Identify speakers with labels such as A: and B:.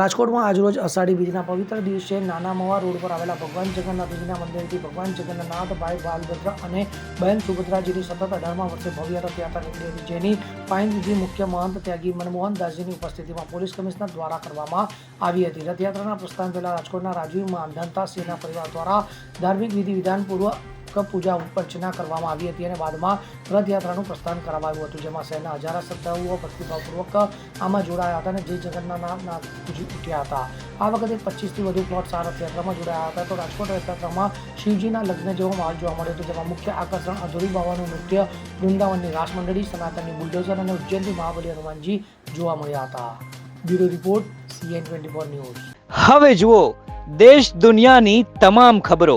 A: રાજકોટમાં આજરોજ અષાઢી બીજના પવિત્ર દિવસે નાના મવા રોડ પર આવેલા ભગવાન જગન્નાથજીના મંદિરથી ભગવાન જગન્નાથ, ભાઈ બાલભદ્ર અને બહેન સુભદ્રાજીની સતત અઢારમા વર્ષે ભવ્ય રથયાત્રા નીકળી હતી, જેની પાયનવિધિ મુખ્ય મહંત ત્યાગી મનમોહન દાસજીની ઉપસ્થિતિમાં પોલીસ કમિશનર દ્વારા કરવામાં આવી હતી. રથયાત્રાના પ્રસ્થાન પહેલાં રાજકોટના રાજીવ માંધનતા સિંહના પરિવાર દ્વારા ધાર્મિક વિધિ વિધાનપૂર્વક પૂજા અર્ચના કરવામાં આવી હતી અને બાદમાં રથયાત્રાનું પ્રસ્થાન કરાવાયું હતું, જેમાં શહેરના હજારા શ્રદ્ધાળુઓ ભક્તિભાવપૂર્વક આમાં જોડાયા હતા અને જય જગન્નાથના પૂજી ઉઠ્યા હતા. આ વખતે પચીસથી વધુ પ્લોટ્સ આ રથયાત્રામાં જોડાયા હતા. તો રાજકોટ રથયાત્રામાં શિવજીના લગ્ન જેવો માહોલ જોવા મળ્યો હતો, જેમાં મુખ્ય આકર્ષણ અધૂરી બાવાનું નૃત્ય વૃંદાવનની રાસ મંડળી, સનાતનની બુલડોઝર અને ઉજ્જૈનથી મહાબલી હનુમાનજી જોવા મળ્યા હતા. Bureau report CN twenty four news.
B: હવે જુઓ, દેશ દુનિયાની તમામ ખબરો.